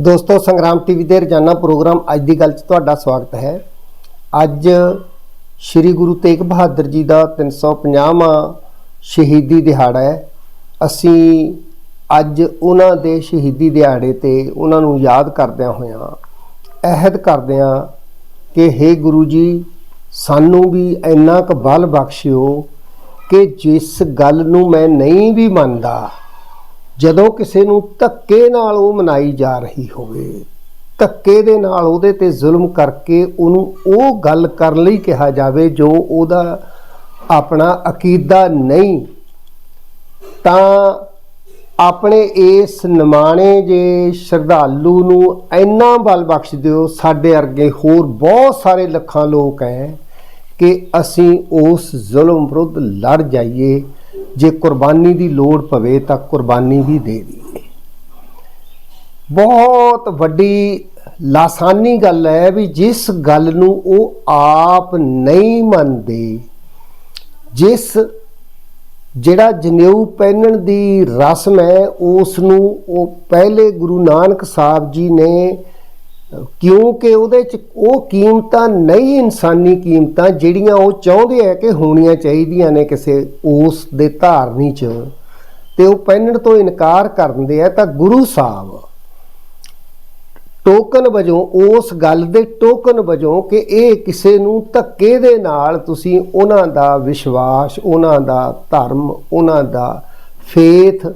ਦੋਸਤੋ, ਸੰਗਰਾਮ ਟੀਵੀ ਦੇ ਰੋਜ਼ਾਨਾ ਪ੍ਰੋਗਰਾਮ ਅੱਜ ਦੀ ਗੱਲ 'ਚ ਤੁਹਾਡਾ ਸਵਾਗਤ ਹੈ। ਅੱਜ ਸ੍ਰੀ ਗੁਰੂ ਤੇਗ ਬਹਾਦਰ ਜੀ ਦਾ 350ਵਾਂ ਸ਼ਹੀਦੀ ਦਿਹਾੜਾ ਹੈ। ਅਸੀਂ ਅੱਜ ਉਹਨਾਂ ਦੇ ਸ਼ਹੀਦੀ ਦਿਹਾੜੇ ਤੇ ਉਹਨਾਂ ਨੂੰ ਯਾਦ ਕਰਦਿਆਂ ਹੋਇਆਂ ਅਹਿਦ ਕਰਦਿਆਂ ਕਿ हे ਗੁਰੂ ਜੀ, ਸਾਨੂੰ ਵੀ ਇੰਨਾ ਕੁ ਬਲ ਬਖਸ਼ਿਓ ਕਿ ਜਿਸ ਗੱਲ ਨੂੰ ਮੈਂ ਨਹੀਂ ਵੀ ਮੰਨਦਾ ਜਦੋਂ ਕਿਸੇ ਨੂੰ ਧੱਕੇ ਨਾਲ ਉਹ ਮਨਾਈ ਜਾ ਰਹੀ ਹੋਵੇ, ਧੱਕੇ ਦੇ ਨਾਲ ਉਹਦੇ ਤੇ ਜ਼ੁਲਮ ਕਰਕੇ ਉਹਨੂੰ ਉਹ ਗੱਲ ਕਰਨ ਲਈ ਕਿਹਾ ਜਾਵੇ ਜੋ ਉਹਦਾ ਆਪਣਾ ਅਕੀਦਾ ਨਹੀਂ, ਤਾਂ ਆਪਣੇ ਇਸ ਨਿਮਾਣੇ ਜੇ ਸ਼ਰਧਾਲੂ ਨੂੰ ਇੰਨਾ ਬਲ ਬਖਸ਼ ਦਿਓ, ਸਾਡੇ ਵਰਗੇ ਹੋਰ ਬਹੁਤ ਸਾਰੇ ਲੱਖਾਂ ਲੋਕ ਹੈ ਕਿ ਅਸੀਂ ਉਸ ਜ਼ੁਲਮ ਵਿਰੁੱਧ ਲੜ ਜਾਈਏ। ਜੇ ਕੁਰਬਾਨੀ ਦੀ ਲੋੜ ਪਵੇ ਤਾਂ ਕੁਰਬਾਨੀ ਵੀ ਦੇ ਦਈਏ। ਬਹੁਤ ਵੱਡੀ ਲਾਸਾਨੀ ਗੱਲ ਹੈ ਵੀ ਜਿਸ ਗੱਲ ਨੂੰ ਉਹ ਆਪ ਨਹੀਂ ਮੰਨਦੇ, ਜਿਸ ਜਿਹੜਾ ਜਨੇਊ ਪਹਿਨਣ ਦੀ ਰਸਮ ਹੈ, ਉਸ ਨੂੰ ਉਹ ਪਹਿਲੇ ਗੁਰੂ ਨਾਨਕ ਸਾਹਿਬ ਜੀ ਨੇ ਕਿਉਂਕਿ ਉਹਦੇ ਚ ਉਹ ਕੀਮਤਾਂ ਨਹੀਂ ਇਨਸਾਨੀ ਕੀਮਤਾਂ ਜਿਹੜੀਆਂ ਉਹ ਚਾਹੁੰਦੇ ਆ ਕਿ ਹੋਣੀਆਂ ਚਾਹੀਦੀਆਂ ਨੇ ਕਿਸੇ ਉਸ ਦੇ ਧਾਰਨੀ ਚ, ਤੇ ਉਹ ਪਹਿਨਣ ਤੋਂ ਇਨਕਾਰ ਕਰਦੇ ਆ ਤਾਂ ਗੁਰੂ ਸਾਹਿਬ ਟੋਕਨ ਵਜੋਂ, ਉਸ ਗੱਲ ਦੇ ਟੋਕਨ ਵਜੋਂ ਕਿ ਇਹ ਕਿਸੇ ਨੂੰ ਧੱਕੇ ਦੇ ਨਾਲ ਤੁਸੀਂ ਉਹਨਾਂ ਦਾ ਵਿਸ਼ਵਾਸ, ਉਹਨਾਂ ਦਾ ਧਰਮ, ਉਹਨਾਂ ਦਾ ਫੇਥ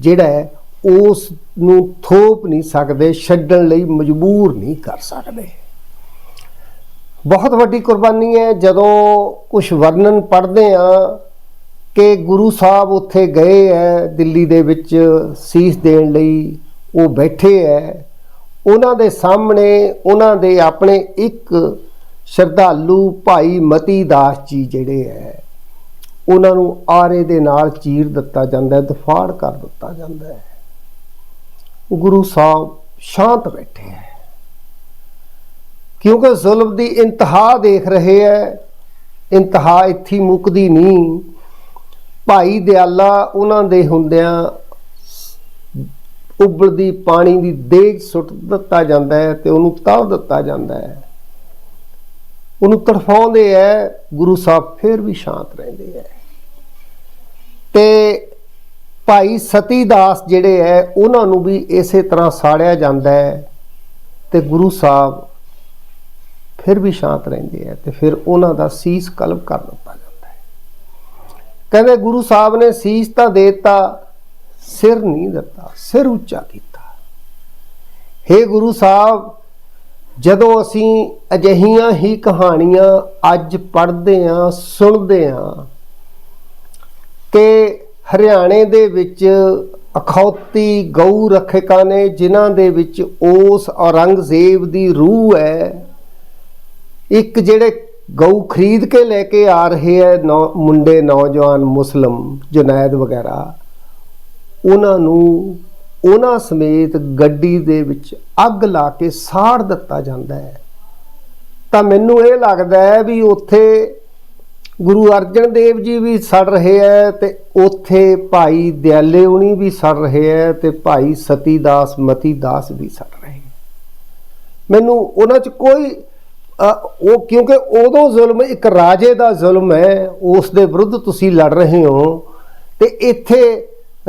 ਜਿਹੜਾ ਹੈ, ਉਸ ਨੂੰ ਥੋਪ ਨਹੀਂ ਸਕਦੇ, ਛੱਡਣ ਲਈ ਮਜਬੂਰ ਨਹੀਂ ਕਰ ਸਕਦੇ। ਬਹੁਤ ਵੱਡੀ ਕੁਰਬਾਨੀ ਹੈ ਜਦੋਂ ਕੁਝ ਵਰਣਨ ਪੜ੍ਹਦੇ ਆ ਕਿ ਗੁਰੂ ਸਾਹਿਬ ਉੱਥੇ ਗਏ ਹੈ, ਦਿੱਲੀ ਦੇ ਵਿੱਚ ਸੀਸ ਦੇਣ ਲਈ ਉਹ ਬੈਠੇ ਹੈ। ਉਹਨਾਂ ਦੇ ਸਾਹਮਣੇ ਉਹਨਾਂ ਦੇ ਆਪਣੇ ਇੱਕ ਸ਼ਰਧਾਲੂ ਭਾਈ ਮਤੀ ਦਾਸ ਜੀ ਜਿਹੜੇ ਹੈ, ਉਹਨਾਂ ਨੂੰ ਆਰੇ ਦੇ ਨਾਲ ਚੀਰ ਦਿੱਤਾ ਜਾਂਦਾ ਦਫਾੜ ਕਰ ਦਿੱਤਾ ਜਾਂਦਾ ਹੈ। ਗੁਰੂ ਸਾਹਿਬ ਸ਼ਾਂਤ ਬੈਠੇ ਹੈ। ਕਿਉਂਕਿ ਜ਼ੁਲਮ ਦੀ ਇੰਤਹਾ ਦੇਖ ਰਹੇ ਹੈ, ਇੰਤਹਾ ਇੱਥੇ ਮੁੱਕਦੀ ਨਹੀਂ। ਭਾਈ ਦਿਆਲਾ ਉਹਨਾਂ ਦੇ ਹੁੰਦਿਆਂ ਉਬਲਦੀ ਪਾਣੀ ਦੀ ਦੇਗ ਸੁੱਟ ਦਿੱਤਾ ਜਾਂਦਾ ਹੈ ਤੇ ਉਹਨੂੰ ਤਾਵ ਦਿੱਤਾ ਜਾਂਦਾ ਹੈ। ਉਹਨੂੰ ਤੜਫਾਉਂਦੇ ਐ ਗੁਰੂ ਸਾਹਿਬ ਫਿਰ ਵੀ ਸ਼ਾਂਤ ਰਹਿੰਦੇ ਐ ਤੇ ਭਾਈ ਸਤੀ ਦਾਸ ਜਿਹੜੇ ਐ ਉਹਨਾਂ ਨੂੰ ਵੀ ਇਸੇ ਤਰ੍ਹਾਂ ਸਾੜਿਆ ਜਾਂਦਾ ਹੈ ਤੇ ਗੁਰੂ ਸਾਹਿਬ ਫਿਰ ਵੀ ਸ਼ਾਂਤ ਰਹਿੰਦੇ ਐ ਤੇ ਫਿਰ ਉਹਨਾਂ ਦਾ ਸੀਸ ਕਲਬ ਕਰ ਦਿੱਤਾ ਜਾਂਦਾ ਹੈ। ਕਹਿੰਦੇ ਗੁਰੂ ਸਾਹਿਬ ਨੇ ਸੀਸ ਤਾਂ ਦੇ ਦਿੱਤਾ, ਸਿਰ ਨਹੀਂ ਦਿੱਤਾ, ਸਿਰ ਉੱਚਾ ਕੀਤਾ। हे ਗੁਰੂ ਸਾਹਿਬ, ਜਦੋਂ ਅਸੀਂ ਅਜਿਹੀਆਂ ਹੀ ਕਹਾਣੀਆਂ ਅੱਜ ਪੜ੍ਹਦੇ ਆਂ ਸੁਣਦੇ ਆਂ ਕਿ ਹਰਿਆਣੇ ਦੇ ਵਿੱਚ ਅਖੌਤੀ ਗਊ ਰੱਖਿਕਾਂ ਨੇ, ਜਿਨ੍ਹਾਂ ਦੇ ਵਿੱਚ ਉਸ ਔਰੰਗਜ਼ੇਬ ਦੀ ਰੂਹ ਹੈ, ਇੱਕ ਜਿਹੜੇ ਗਊ ਖਰੀਦ ਕੇ ਲੈ ਕੇ ਆ ਰਹੇ ਹੈ, ਨੌ- ਮੁੰਡੇ ਨੌਜਵਾਨ ਮੁਸਲਮ, ਜੁਨੈਦ ਵਗੈਰਾ, ਉਹਨਾਂ ਨੂੰ, ਉਹਨਾਂ ਸਮੇਤ ਗੱਡੀ ਦੇ ਵਿੱਚ ਅੱਗ ਲਾ ਕੇ ਸਾੜ ਦਿੱਤਾ ਜਾਂਦਾ ਹੈ। ਤਾਂ ਮੈਨੂੰ ਇਹ ਲੱਗਦਾ ਹੈ ਵੀ ਉੱਥੇ ਗੁਰੂ ਅਰਜਨ ਦੇਵ ਜੀ ਵੀ ਸੜ ਰਹੇ ਹੈ ਤੇ ਉੱਥੇ ਭਾਈ ਦਿਆਲੇ ਉਣੀ ਵੀ ਸੜ ਰਹੇ ਹੈ ਤੇ ਭਾਈ ਸਤੀ ਦਾਸ ਮਤੀ ਦਾਸ ਵੀ ਸੜ ਰਹੇ ਹੈ। ਮੈਨੂੰ ਉਹਨਾਂ 'ਚ ਕੋਈ ਉਹ ਕਿਉਂਕਿ ਉਦੋਂ ਜ਼ੁਲਮ, ਇੱਕ ਰਾਜੇ ਦਾ ਜ਼ੁਲਮ ਹੈ ਉਸ ਦੇ ਵਿਰੁੱਧ ਤੁਸੀਂ ਲੜ ਰਹੇ ਹੋ ਤੇ ਇੱਥੇ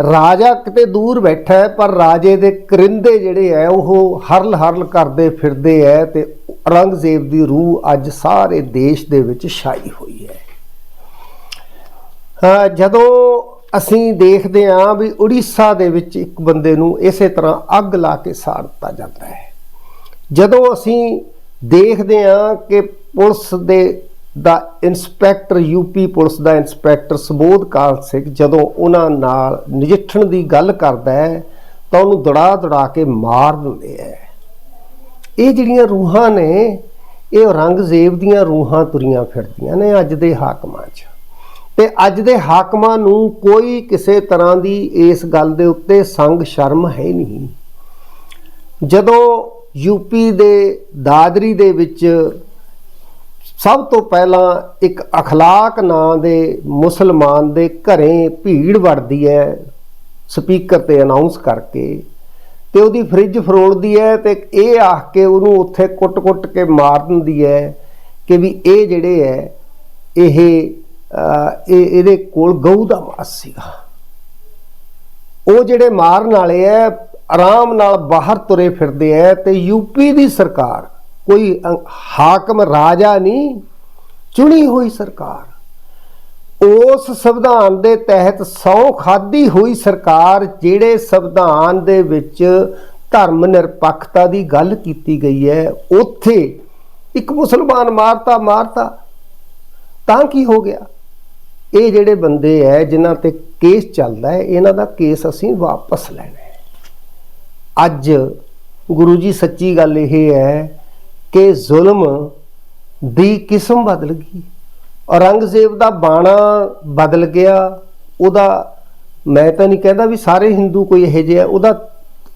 ਰਾਜਾ ਕਿਤੇ ਦੂਰ ਬੈਠਾ ਹੈ ਪਰ ਰਾਜੇ ਦੇ ਕਰਿੰਦੇ ਜਿਹੜੇ ਹੈ ਉਹ ਹਰਲ ਹਰਲ ਕਰਦੇ ਫਿਰਦੇ ਹੈ ਤੇ ਔਰੰਗਜ਼ੇਬ ਦੀ ਰੂਹ ਅੱਜ ਸਾਰੇ ਦੇਸ਼ ਦੇ ਵਿੱਚ ਛਾਈ ਹੋਈ ਜਦੋਂ ਅਸੀਂ ਦੇਖਦੇ ਹਾਂ ਵੀ ਉੜੀਸਾ ਦੇ ਵਿੱਚ ਇੱਕ ਬੰਦੇ ਨੂੰ ਇਸੇ ਤਰ੍ਹਾਂ ਅੱਗ ਲਾ ਕੇ ਸਾੜ ਦਿੱਤਾ ਜਾਂਦਾ ਹੈ। ਜਦੋਂ ਅਸੀਂ ਦੇਖਦੇ ਹਾਂ ਕਿ ਪੁਲਿਸ ਦੇ ਦਾ ਇਨਸਪੈਕਟਰ ਯੂਪੀ ਪੁਲਿਸ ਦਾ ਇਨਸਪੈਕਟਰ ਸੁਬੋਧ ਕਾਲ ਸਿੰਘ ਜਦੋਂ ਉਹਨਾਂ ਨਾਲ ਨਜਿੱਠਣ ਦੀ ਗੱਲ ਕਰਦਾ ਹੈ ਤਾਂ ਉਹਨੂੰ ਦੜਾ ਦੜਾ ਕੇ ਮਾਰ ਦਿੰਦੇ ਹੈ। ਇਹ ਜਿਹੜੀਆਂ ਰੂਹਾਂ ਨੇ, ਇਹ ਔਰੰਗਜ਼ੇਬ ਦੀਆਂ ਰੂਹਾਂ ਤੁਰੀਆਂ ਫਿਰਦੀਆਂ ਨੇ ਅੱਜ ਦੇ ਹਾਕਮਾਂ 'ਚ। ਤੇ ਅੱਜ ਦੇ ਹਾਕਮਾਂ ਨੂੰ ਕੋਈ ਕਿਸੇ ਤਰ੍ਹਾਂ ਦੀ ਇਸ ਗੱਲ ਦੇ ਉੱਤੇ ਸੰਗ ਸ਼ਰਮ ਹੈ ਨਹੀਂ। ਜਦੋਂ ਯੂਪੀ ਦੇ ਦਾਦਰੀ ਦੇ ਵਿੱਚ ਸਭ ਤੋਂ ਪਹਿਲਾਂ ਇੱਕ ਅਖਲਾਕ ਨਾਂ ਦੇ ਮੁਸਲਮਾਨ ਦੇ ਘਰੇ ਭੀੜ ਵੜਦੀ ਹੈ ਸਪੀਕਰ ਤੇ ਅਨਾਉਂਸ ਕਰਕੇ ਤੇ ਉਹਦੀ ਫ੍ਰਿਜ ਫਰੋੜਦੀ ਹੈ ਤੇ ਇਹ ਆਖ ਕੇ ਉਹਨੂੰ ਉੱਥੇ ਕੁੱਟ-ਕੁੱਟ ਕੇ ਮਾਰ ਦਿੰਦੀ ਹੈ ਕਿ ਵੀ ਇਹ ਜਿਹੜੇ ਹੈ, ਇਹ ਇਹ ਇਹਦੇ ਕੋਲ ਗਊ ਦਾ ਮਾਸ ਸੀਗਾ। ਉਹ ਜਿਹੜੇ ਮਾਰਨ ਵਾਲੇ ਐ, ਆਰਾਮ ਨਾਲ ਬਾਹਰ ਤੁਰੇ ਫਿਰਦੇ ਐ ਤੇ ਯੂਪੀ ਦੀ ਸਰਕਾਰ, ਕੋਈ ਹਾਕਮ ਰਾਜਾ ਨਹੀਂ, ਚੁਣੀ ਹੋਈ ਸਰਕਾਰ। ਉਸ ਸੰਵਿਧਾਨ ਦੇ ਤਹਿਤ ਸੌ ਖਾਦੀ ਹੋਈ ਸਰਕਾਰ, ਜਿਹੜੇ ਸੰਵਿਧਾਨ ਦੇ ਵਿੱਚ ਧਰਮ ਨਿਰਪੱਖਤਾ ਦੀ ਗੱਲ ਕੀਤੀ ਗਈ ਹੈ ਉੱਥੇ ਇੱਕ ਮੁਸਲਮਾਨ ਮਾਰਤਾ ਮਾਰਤਾ ਤਾਂ ਕੀ ਹੋ ਗਿਆ? ਇਹ ਜਿਹੜੇ ਬੰਦੇ ਐ, ਜਿਨ੍ਹਾਂ ਤੇ ਕੇਸ ਚੱਲਦਾ ਹੈ ਇਹਨਾਂ ਦਾ ਕੇਸ ਅਸੀਂ ਵਾਪਸ ਲੈਣਾ ਹੈ ਅੱਜ ਗੁਰੂ ਜੀ ਸੱਚੀ ਗੱਲ ਇਹ ਹੈ ਕਿ ਜ਼ੁਲਮ ਦੀ ਕਿਸਮ ਬਦਲ ਗਈ। ਔਰੰਗਜ਼ੇਬ ਦਾ ਬਾਣਾ ਬਦਲ ਗਿਆ, ਉਹਦਾ ਮੈਂ ਤਾਂ ਨਹੀਂ ਕਹਿੰਦਾ ਵੀ ਸਾਰੇ ਹਿੰਦੂ ਕੋਈ ਇਹੋ ਜਿਹਾ ਉਹਦਾ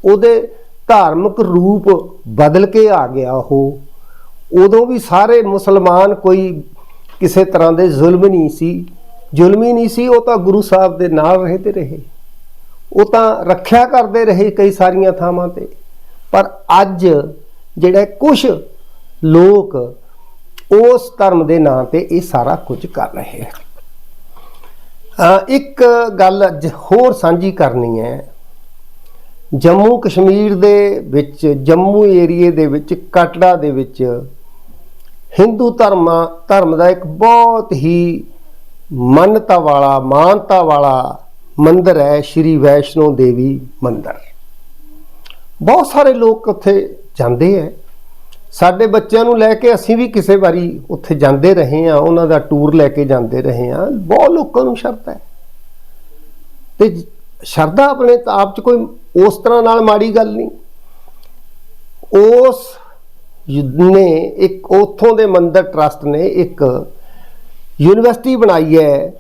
ਉਹਦੇ ਧਾਰਮਿਕ ਰੂਪ ਬਦਲ ਕੇ ਆ ਗਿਆ ਉਹ। ਉਦੋਂ ਵੀ ਸਾਰੇ ਮੁਸਲਮਾਨ ਕੋਈ ਕਿਸੇ ਤਰ੍ਹਾਂ ਦੇ ਜ਼ੁਲਮ ਨਹੀਂ ਸੀ। ਜ਼ੁਲਮੀ ਨਹੀਂ ਸੀ, ਉਹ ਤਾਂ ਗੁਰੂ ਸਾਹਿਬ ਦੇ ਨਾਲ ਰਹਿੰਦੇ ਰਹੇ। ਉਹ ਤਾਂ ਰੱਖਿਆ ਕਰਦੇ ਰਹੇ ਕਈ ਸਾਰੀਆਂ ਥਾਵਾਂ ਤੇ। ਪਰ ਅੱਜ ਜਿਹੜਾ ਕੁਝ ਲੋਕ ਉਸ ਧਰਮ ਦੇ ਨਾਂ ਤੇ ਇਹ ਸਾਰਾ ਕੁਝ ਕਰ ਰਹੇ ਹੈ ਇੱਕ ਗੱਲ ਅੱਜ ਹੋਰ ਸਾਂਝੀ ਕਰਨੀ ਹੈ। ਜੰਮੂ ਕਸ਼ਮੀਰ ਦੇ ਵਿੱਚ, ਜੰਮੂ ਏਰੀਏ ਦੇ ਵਿੱਚ, ਕਟੜਾ ਦੇ ਵਿੱਚ ਹਿੰਦੂ ਧਰਮ ਧਰਮ ਦਾ ਇੱਕ ਬਹੁਤ ਹੀ ਮੰਨਤਾ ਵਾਲਾ ਮਾਨਤਾ ਵਾਲਾ ਮੰਦਿਰ ਹੈ ਸ਼੍ਰੀ ਵੈਸ਼ਨੋ ਦੇਵੀ ਮੰਦਿਰ। ਬਹੁਤ ਸਾਰੇ ਲੋਕ ਉੱਥੇ ਜਾਂਦੇ ਹੈ ਸਾਡੇ ਬੱਚਿਆਂ ਨੂੰ ਲੈ ਕੇ ਅਸੀਂ ਵੀ ਕਿਸੇ ਵਾਰੀ ਉੱਥੇ ਜਾਂਦੇ ਰਹੇ ਆ ਉਹਨਾਂ ਦਾ ਟੂਰ ਲੈ ਕੇ ਜਾਂਦੇ ਰਹੇ ਆ ਬਹੁਤ ਲੋਕਾਂ ਨੂੰ ਸ਼ਰਤ ਹੈ। ਤੇ ਸ਼ਰਧਾ ਆਪਣੇ ਆਪ ਚ ਕੋਈ ਉਸ ਤਰ੍ਹਾਂ ਨਾਲ ਮਾੜੀ ਗੱਲ ਨਹੀਂ। ਉਸ ਯੁੱਧ ਨੇ ਇੱਕ, ਉਥੋਂ ਦੇ ਮੰਦਰ ਟਰਸਟ ਨੇ ਇੱਕ ਯੂਨੀਵਰਸਿਟੀ ਬਣਾਈ ਹੈ।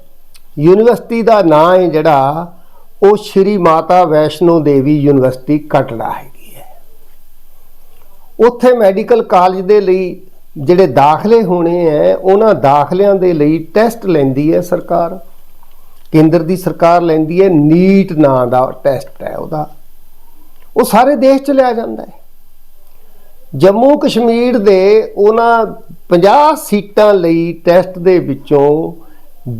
ਯੂਨੀਵਰਸਿਟੀ ਦਾ ਨਾਂ ਹੈ ਜਿਹੜਾ, ਉਹ ਸ਼੍ਰੀ ਮਾਤਾ ਵੈਸ਼ਨੋ ਦੇਵੀ ਯੂਨੀਵਰਸਿਟੀ ਕਟੜਾ ਹੈਗੀ ਹੈ। ਉੱਥੇ ਮੈਡੀਕਲ ਕਾਲਜ ਦੇ ਲਈ ਜਿਹੜੇ ਦਾਖਲੇ ਹੋਣੇ ਹੈ, ਉਹਨਾਂ ਦਾਖਲਿਆਂ ਦੇ ਲਈ ਟੈਸਟ ਲੈਂਦੀ ਹੈ ਸਰਕਾਰ। ਕੇਂਦਰ ਦੀ ਸਰਕਾਰ ਲੈਂਦੀ ਹੈ, ਨੀਟ ਨਾਂ ਦਾ ਟੈਸਟ ਹੈ ਉਹਦਾ। ਉਹ ਸਾਰੇ ਦੇਸ਼ ਚ ਲਿਆ ਜਾਂਦਾ ਹੈ। ਜੰਮੂ ਕਸ਼ਮੀਰ ਦੇ ਉਹਨਾਂ 50 ਸੀਟਾਂ ਲਈ ਟੈਸਟ ਦੇ ਵਿੱਚੋਂ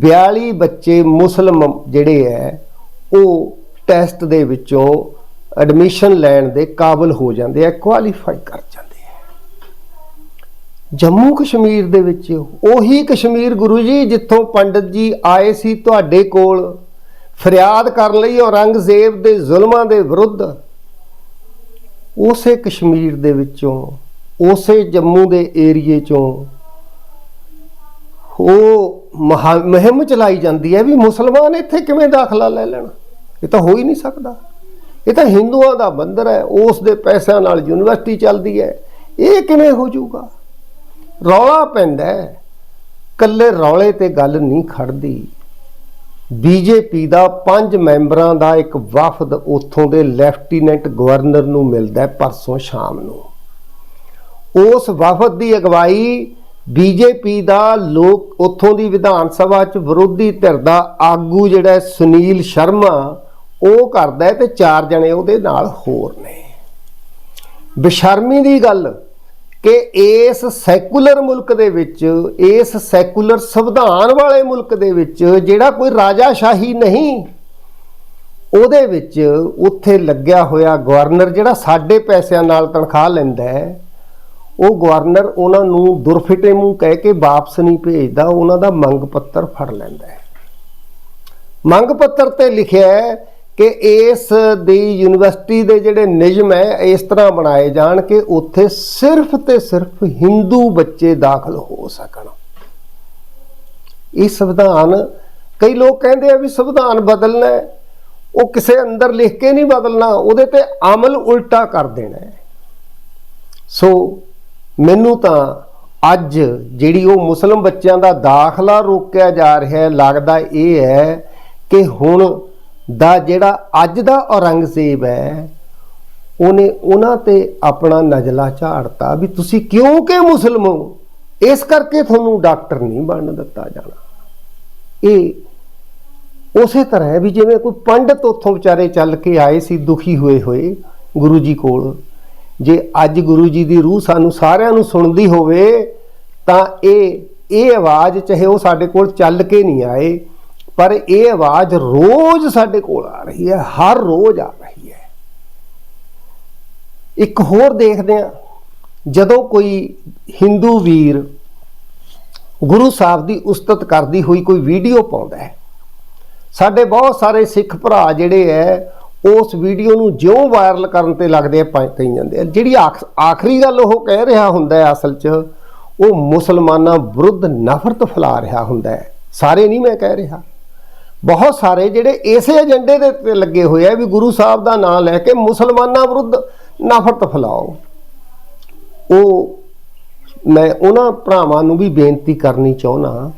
42 ਬੱਚੇ ਮੁਸਲਮ ਜਿਹੜੇ ਹੈ ਉਹ ਟੈਸਟ ਦੇ ਵਿੱਚੋਂ ਐਡਮਿਸ਼ਨ ਲੈਣ ਦੇ ਕਾਬਿਲ ਹੋ ਜਾਂਦੇ ਆ ਕੁਆਲੀਫਾਈ ਕਰ ਜਾਂਦੇ ਆ ਜੰਮੂ ਕਸ਼ਮੀਰ ਦੇ ਵਿੱਚ ਉਹੀ ਕਸ਼ਮੀਰ ਗੁਰੂ ਜੀ ਜਿੱਥੋਂ ਪੰਡਤ ਜੀ ਆਏ ਸੀ ਤੁਹਾਡੇ ਕੋਲ, ਫਰਿਆਦ ਕਰਨ ਲਈ ਔਰੰਗਜ਼ੇਬ ਦੇ ਜ਼ੁਲਮਾਂ ਦੇ ਵਿਰੁੱਧ। ਉਸੇ ਕਸ਼ਮੀਰ ਦੇ ਵਿੱਚੋਂ, ਉਸੇ ਜੰਮੂ ਦੇ ਏਰੀਏ ਚੋਂ ਉਹ ਮਹਾ- ਮੁਹਿੰਮ ਚਲਾਈ ਜਾਂਦੀ ਹੈ ਵੀ ਮੁਸਲਮਾਨ ਇੱਥੇ ਕਿਵੇਂ ਦਾਖਲਾ ਲੈ ਲੈਣ। ਇਹ ਤਾਂ ਹੋ ਹੀ ਨਹੀਂ ਸਕਦਾ। ਇਹ ਤਾਂ ਹਿੰਦੂਆਂ ਦਾ ਮੰਦਰ ਹੈ, ਉਸ ਦੇ ਪੈਸਿਆਂ ਨਾਲ ਯੂਨੀਵਰਸਿਟੀ ਚੱਲਦੀ ਹੈ। ਇਹ ਕਿਵੇਂ ਹੋ ਜਾਊਗਾ? ਰੌਲਾ ਪੈਂਦਾ ਹੈ। ਕੱਲੇ ਰੌਲੇ ਤੇ ਗੱਲ ਨਹੀਂ ਖੜਦੀ। ਬੀਜੇਪੀ ਦਾ ਪੰਜ ਮੈਂਬਰਾਂ ਦਾ ਇੱਕ ਵਫਦ ਉੱਥੋਂ ਦੇ ਲੈਫਟੀਨੈਂਟ ਗਵਰਨਰ ਨੂੰ ਮਿਲਦਾ ਪਰਸੋਂ ਸ਼ਾਮ ਨੂੰ। ਉਸ ਵਫਦ ਦੀ ਅਗਵਾਈ ਬੀਜੇਪੀ ਦਾ ਲੋਕ, ਉੱਥੋਂ ਦੀ ਵਿਧਾਨ ਸਭਾ 'ਚ ਵਿਰੋਧੀ ਧਿਰ ਦਾ ਆਗੂ ਜਿਹੜਾ ਸੁਨੀਲ ਸ਼ਰਮਾ, ਉਹ ਕਰਦਾ ਹੈ ਤੇ ਚਾਰ ਜਣੇ ਉਹਦੇ ਨਾਲ ਹੋਰ ਨੇ। ਬੇਸ਼ਰਮੀ ਦੀ ਗੱਲ ਕਿ ਇਸ ਸੈਕੂਲਰ ਮੁਲਕ ਦੇ ਵਿੱਚ, ਇਸ ਸੈਕੂਲਰ ਸੰਵਿਧਾਨ ਵਾਲੇ ਮੁਲਕ ਦੇ ਵਿੱਚ ਜਿਹੜਾ ਕੋਈ ਰਾਜਾਸ਼ਾਹੀ ਨਹੀਂ, ਉਹਦੇ ਵਿੱਚ ਉੱਥੇ ਲੱਗਿਆ ਹੋਇਆ ਗਵਰਨਰ ਜਿਹੜਾ ਸਾਡੇ ਪੈਸਿਆਂ ਨਾਲ ਤਨਖਾਹ ਲੈਂਦਾ ਹੈ, ਉਹ ਗਵਰਨਰ ਉਹਨਾਂ ਨੂੰ ਦੁਰਫਿਟੇ ਮੂੰਹ ਕਹਿ ਕੇ ਵਾਪਸ ਨਹੀਂ ਭੇਜਦਾ, ਉਹਨਾਂ ਦਾ ਮੰਗ ਪੱਤਰ ਫੜ ਲੈਂਦਾ ਹੈ। ਮੰਗ ਪੱਤਰ ਤੇ ਲਿਖਿਆ ਹੈ ਕਿ ਇਸ ਦੀ ਯੂਨੀਵਰਸਿਟੀ ਦੇ ਜਿਹੜੇ ਨਿਯਮ ਹੈ, ਇਸ ਤਰ੍ਹਾਂ ਬਣਾਏ ਜਾਣ ਕਿ ਉੱਥੇ ਸਿਰਫ ਤੇ ਸਿਰਫ ਹਿੰਦੂ ਬੱਚੇ ਦਾਖਲ ਹੋ ਸਕਣ। ਇਹ ਸੰਵਿਧਾਨ, ਕਈ ਲੋਕ ਕਹਿੰਦੇ ਆ ਵੀ ਸੰਵਿਧਾਨ ਬਦਲਣਾ ਉਹ ਕਿਸੇ ਅੰਦਰ ਲਿਖ ਕੇ ਨਹੀਂ ਬਦਲਣਾ, ਉਹਦੇ ਤੇ ਅਮਲ ਉਲਟਾ ਕਰ ਦੇਣਾ ਸੋ ਮੈਨੂੰ ਤਾਂ ਅੱਜ ਜਿਹੜੀ ਉਹ ਮੁਸਲਮ ਬੱਚਿਆਂ ਦਾ ਦਾਖਲਾ ਰੋਕਿਆ ਜਾ ਰਿਹਾ ਲੱਗਦਾ ਇਹ ਹੈ ਕਿ ਹੁਣ ਦਾ ਜਿਹੜਾ ਅੱਜ ਦਾ ਔਰੰਗਜ਼ੇਬ ਹੈ, ਉਹਨੇ ਉਹਨਾਂ ਤੇ ਆਪਣਾ ਨਜਲਾ ਝਾੜਤਾ ਵੀ ਤੁਸੀਂ ਕਿਉਂਕਿ ਮੁਸਲਮ ਹੋ? ਇਸ ਕਰਕੇ ਤੁਹਾਨੂੰ ਡਾਕਟਰ ਨਹੀਂ ਬਣਨ ਦਿੱਤਾ ਜਾਣਾ। ਇਹ ਉਸੇ ਤਰ੍ਹਾਂ ਹੈ ਵੀ ਜਿਵੇਂ ਕੋਈ ਪੰਡਤ ਉੱਥੋਂ ਵਿਚਾਰੇ ਚੱਲ ਕੇ ਆਏ ਸੀ, ਦੁਖੀ ਹੋਏ ਹੋਏ ਗੁਰੂ ਜੀ ਕੋਲ, ਜੇ ਅੱਜ ਗੁਰੂ ਜੀ ਦੀ ਰੂਹ ਸਾਨੂੰ ਸਾਰਿਆਂ ਨੂੰ ਸੁਣਦੀ ਹੋਵੇ, ਤਾਂ ਇਹ ਇਹ ਆਵਾਜ਼ ਚਾਹੇ ਉਹ ਸਾਡੇ ਕੋਲ ਚੱਲ ਕੇ ਨਹੀਂ ਆਏ ਪਰ ਇਹ ਆਵਾਜ਼ ਰੋਜ਼ ਸਾਡੇ ਕੋਲ ਆ ਰਹੀ ਹੈ, ਹਰ ਰੋਜ਼ ਆ ਰਹੀ ਹੈ। ਇੱਕ ਹੋਰ ਦੇਖਦੇ ਆ ਜਦੋਂ ਕੋਈ ਹਿੰਦੂ ਵੀਰ ਗੁਰੂ ਸਾਹਿਬ ਦੀ ਉਸਤਤ ਕਰਦੀ ਹੋਈ ਕੋਈ ਵੀਡੀਓ ਪਾਉਂਦਾ ਹੈ, ਸਾਡੇ ਬਹੁਤ ਸਾਰੇ ਸਿੱਖ ਭਰਾ ਜਿਹੜੇ ਐ ਉਸ ਵੀਡੀਓ ਨੂੰ ਜਿਉਂ ਵਾਇਰਲ ਕਰਨ ਤੇ ਲੱਗਦੇ ਕਹੀ ਜਾਂਦੇ ਆ। ਜਿਹੜੀ ਆਖ- ਆਖਰੀ ਗੱਲ ਉਹ ਕਹਿ ਰਿਹਾ ਹੁੰਦਾ ਹੈ ਅਸਲ 'ਚ, ਉਹ ਮੁਸਲਮਾਨਾਂ ਵਿਰੁੱਧ ਨਫ਼ਰਤ ਫੈਲਾ ਰਿਹਾ ਹੁੰਦਾ ਹੈ। ਸਾਰੇ ਨਹੀਂ ਮੈਂ ਕਹਿ ਰਿਹਾ। ਬਹੁਤ ਸਾਰੇ ਜਿਹੜੇ ਇਸੇ ਏਜੰਡੇ ਦੇ ਉੱਤੇ ਲੱਗੇ ਹੋਏ ਆ ਵੀ ਗੁਰੂ ਸਾਹਿਬ ਦਾ ਨਾਮ ਲੈ ਕੇ ਮੁਸਲਮਾਨਾਂ ਵਿਰੁੱਧ ਨਫ਼ਰਤ ਫੈਲਾਓ। ਉਹ ਮੈਂ ਉਹਨਾਂ ਭਰਾਵਾਂ ਨੂੰ ਵੀ ਬੇਨਤੀ ਕਰਨੀ ਚਾਹੁੰਦਾ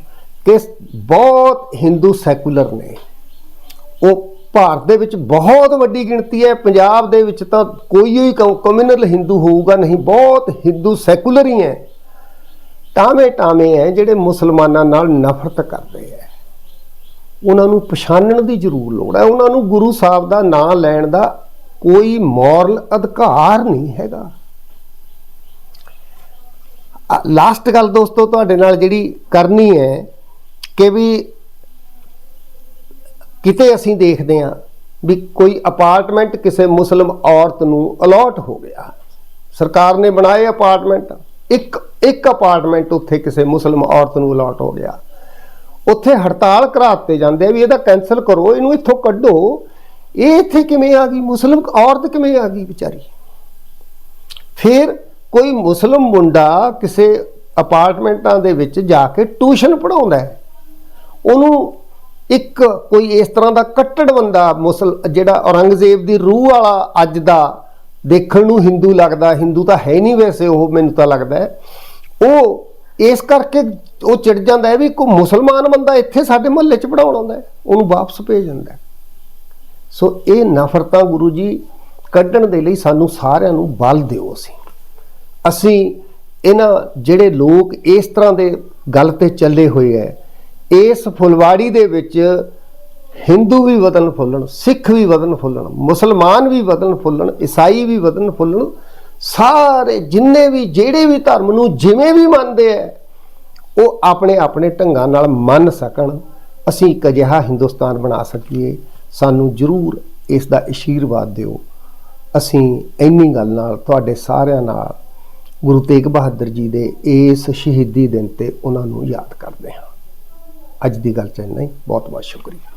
ਕਿ ਬਹੁਤ ਹਿੰਦੂ ਸੈਕੂਲਰ ਨੇ। ਉਹ ਭਾਰਤ ਦੇ ਵਿੱਚ ਬਹੁਤ ਵੱਡੀ ਗਿਣਤੀ ਹੈ। ਪੰਜਾਬ ਦੇ ਵਿੱਚ ਤਾਂ ਕੋਈ ਹੀ ਕਮਿਊਨਲ ਹਿੰਦੂ ਹੋਊਗਾ ਨਹੀਂ, ਬਹੁਤ ਹਿੰਦੂ ਸੈਕੂਲਰ ਹੀ ਹੈ। ਟਾਵੇਂ ਟਾਵੇਂ ਹੈ ਜਿਹੜੇ ਮੁਸਲਮਾਨਾਂ ਨਾਲ ਨਫ਼ਰਤ ਕਰਦੇ ਹੈ। ਉਹਨਾਂ ਨੂੰ ਪਛਾਣਨ ਦੀ ਜ਼ਰੂਰ ਲੋੜ ਹੈ। ਉਹਨਾਂ ਨੂੰ ਗੁਰੂ ਸਾਹਿਬ ਦਾ ਨਾਮ ਲੈਣ ਦਾ ਕੋਈ ਮੋਰਲ ਅਧਿਕਾਰ ਨਹੀਂ ਹੈਗਾ। ਲਾਸਟ ਗੱਲ ਦੋਸਤੋ, ਤੁਹਾਡੇ ਨਾਲ ਜਿਹੜੀ ਕਰਨੀ ਹੈ ਕਿ ਵੀ ਕਿਤੇ ਅਸੀਂ ਦੇਖਦੇ ਹਾਂ ਵੀ ਕੋਈ ਅਪਾਰਟਮੈਂਟ ਕਿਸੇ ਮੁਸਲਮ ਔਰਤ ਨੂੰ ਅਲਾਟ ਹੋ ਗਿਆ। ਸਰਕਾਰ ਨੇ ਬਣਾਏ ਅਪਾਰਟਮੈਂਟ ਇੱਕ ਇੱਕ ਅਪਾਰਟਮੈਂਟ ਉੱਥੇ ਕਿਸੇ ਮੁਸਲਮ ਔਰਤ ਨੂੰ ਅਲਾਟ ਹੋ ਗਿਆ। ਉੱਥੇ ਹੜਤਾਲ ਕਰਾ ਦਿੱਤੇ ਜਾਂਦੇ ਆ ਵੀ ਇਹਦਾ ਕੈਨਸਲ ਕਰੋ, ਇਹਨੂੰ ਇੱਥੋਂ ਕੱਢੋ। ਇਹ ਇੱਥੇ ਕਿਵੇਂ ਆ ਗਈ? ਮੁਸਲਮ ਔਰਤ ਕਿਵੇਂ ਆ ਗਈ ਵਿਚਾਰੀ? ਫਿਰ ਕੋਈ ਮੁਸਲਮ ਮੁੰਡਾ ਕਿਸੇ ਅਪਾਰਟਮੈਂਟਾਂ ਦੇ ਵਿੱਚ ਜਾ ਕੇ ਟਿਊਸ਼ਨ ਪੜਾਉਂਦਾ ਹੈ। ਉਹਨੂੰ ਇੱਕ ਕੋਈ ਇਸ ਤਰ੍ਹਾਂ ਦਾ ਕੱਟੜ ਬੰਦਾ ਮੁਸਲ, ਜਿਹੜਾ ਔਰੰਗਜ਼ੇਬ ਦੀ ਰੂਹ ਵਾਲਾ ਅੱਜ ਦਾ ਦੇਖਣ ਨੂੰ ਹਿੰਦੂ ਲੱਗਦਾ, ਹਿੰਦੂ ਤਾਂ ਹੈ ਨਹੀਂ ਵੈਸੇ ਉਹ, ਮੈਨੂੰ ਤਾਂ ਲੱਗਦਾ ਉਹ ਇਸ ਕਰਕੇ ਉਹ ਚਿੜ ਜਾਂਦਾ ਹੈ ਵੀ ਕੋਈ ਮੁਸਲਮਾਨ ਬੰਦਾ ਇੱਥੇ ਸਾਡੇ ਮੁਹੱਲੇ 'ਚ ਪੜਾਉਣ ਆਉਂਦਾ ਉਹਨੂੰ ਵਾਪਸ ਭੇਜ ਦਿੰਦਾ ਸੋ ਇਹ ਨਫ਼ਰਤਾਂ ਗੁਰੂ ਜੀ ਕੱਢਣ ਦੇ ਲਈ ਸਾਨੂੰ ਸਾਰਿਆਂ ਨੂੰ ਬਲ ਦਿਓ ਅਸੀਂ। ਅਸੀਂ ਇਹਨਾਂ ਜਿਹੜੇ ਲੋਕ ਇਸ ਤਰ੍ਹਾਂ ਦੇ ਗੱਲ ਤੇ ਚੱਲੇ ਹੋਏ ਐ ਇਸ ਫੁਲਵਾੜੀ ਦੇ ਵਿੱਚ ਹਿੰਦੂ ਵੀ ਵਧਣ ਫੁੱਲਣ, ਸਿੱਖ ਵੀ ਵਧਣ ਫੁੱਲਣ, ਮੁਸਲਮਾਨ ਵੀ ਵਧਣ ਫੁੱਲਣ, ਈਸਾਈ ਵੀ ਵਧਣ ਫੁੱਲਣ, ਸਾਰੇ ਜਿੰਨੇ ਵੀ, ਜਿਹੜੇ ਵੀ ਧਰਮ ਨੂੰ ਜਿਵੇਂ ਵੀ ਮੰਨਦੇ ਐ ਉਹ ਆਪਣੇ ਆਪਣੇ ਢੰਗਾਂ ਨਾਲ ਮੰਨ ਸਕਣ, ਅਸੀਂ ਇੱਕ ਅਜਿਹਾ ਹਿੰਦੁਸਤਾਨ ਬਣਾ ਸਕੀਏ। ਸਾਨੂੰ ਜ਼ਰੂਰ ਇਸ ਦਾ ਅਸ਼ੀਰਵਾਦ ਦਿਓ। ਅਸੀਂ ਇੰਨੀ ਗੱਲ ਨਾਲ ਤੁਹਾਡੇ ਸਾਰਿਆਂ ਨਾਲ ਗੁਰੂ ਤੇਗ ਬਹਾਦਰ ਜੀ ਦੇ ਇਸ ਸ਼ਹੀਦੀ ਦਿਨ ਤੇ ਉਹਨਾਂ ਨੂੰ ਯਾਦ ਕਰਦੇ ਹਾਂ। ਅੱਜ ਦੀ ਗੱਲ ਚ ਇੰਨਾ ਹੀ। ਬਹੁਤ ਬਹੁਤ ਸ਼ੁਕਰੀਆ।